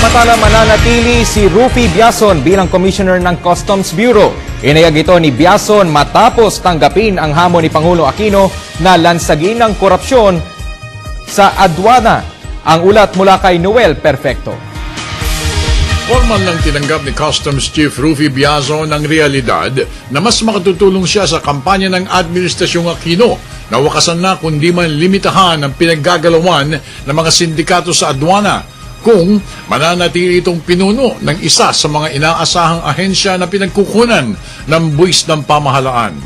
Samantala mananatili si Rufy Biason bilang Commissioner ng Customs Bureau. Inayag ito ni Biason matapos tanggapin ang hamon ni Pangulo Aquino na lansagin ng korupsyon sa adwana. Ang ulat mula kay Noel Perfecto. Formal lang tinanggap ni Customs Chief Rufy Biazon ang realidad na mas makatutulong siya sa kampanya ng Administrasyong Aquino na wakasan na kundi man limitahan ang pinaggagalawan ng mga sindikato sa adwana kung mananatili itong pinuno ng isa sa mga inaasahang ahensya na pinagkukunan ng buwis ng pamahalaan.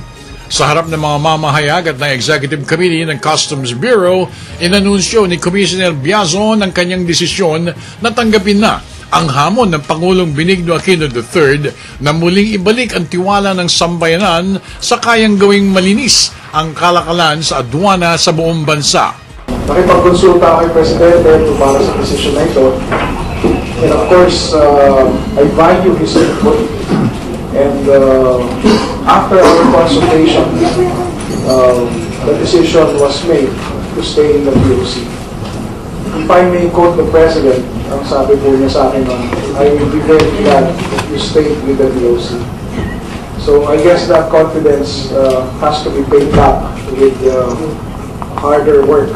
Sa harap ng mga mamahayag at ng Executive Committee ng Customs Bureau, inanunsyo ni Commissioner Biazon ang kanyang desisyon na tanggapin na ang hamon ng Pangulong Benigno Aquino III na muling ibalik ang tiwala ng sambayanan sa kayang gawing malinis ang kalakalan sa adwana sa buong bansa. Nakipagkonsulta ako kay Presidente para sa posisyon na ito. And of course, uh, I value his input. And uh, after our consultation, uh, the decision was made to stay in the POC. If I may quote the President, ang sabi po niya sa akin nun, I will be very glad if you stay with the POC. So I guess that confidence uh, has to be paid back with uh, harder work,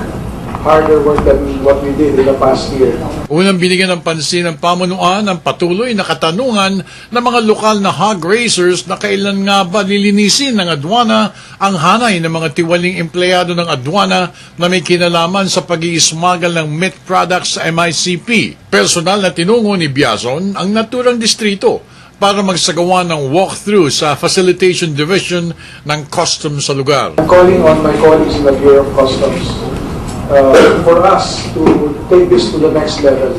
harder work than what we did in the past year. Unang binigyan ng pansin ng pamunuan ang patuloy na katanungan ng mga lokal na hog raisers na kailan nga ba lilinisin ng adwana ang hanay ng mga tiwaling empleyado ng adwana na may kinalaman sa pag iismagal ng meat products sa MICP. Personal na tinungo ni Biazon ang naturang distrito para magsagawa ng walkthrough sa Facilitation Division ng Customs sa lugar. I'm calling on my colleagues in the Bureau of Customs uh, for us to take this to the next level.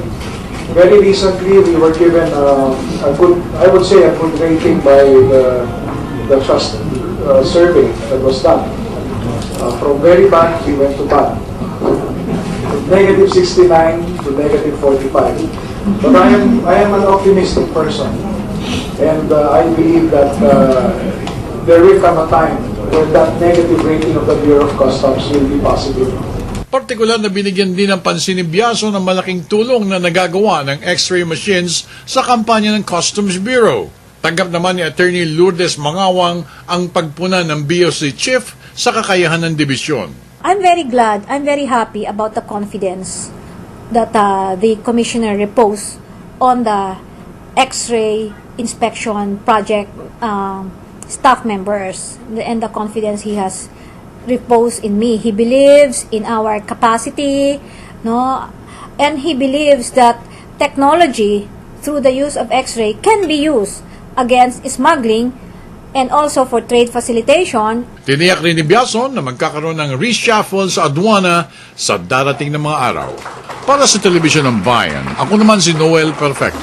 Very recently, we were given uh, a good, I would say a good rating by the, the trust uh, survey that was done. Uh, From very bad, we went to bad. Negative 69 to negative 45. But I am, I am an optimistic person. And uh, I believe that uh, there will come a time when that negative rating of the Bureau of Customs will be possible. Partikular na binigyan din ng pansin ni Biaso ng malaking tulong na nagagawa ng x-ray machines sa kampanya ng Customs Bureau. Tanggap naman ni Attorney Lourdes Mangawang ang pagpuna ng BOC Chief sa kakayahan ng dibisyon. I'm very glad, I'm very happy about the confidence that uh, the commissioner reposed on the X-ray inspection project um, staff members and the confidence he has reposed in me. He believes in our capacity, no, and he believes that technology through the use of X-ray can be used against smuggling and also for trade facilitation Tiniyak rin ni Biason na magkakaroon ng reshuffle sa adwana sa darating na mga araw. Para sa Telebisyon ng Bayan, ako naman si Noel Perfect.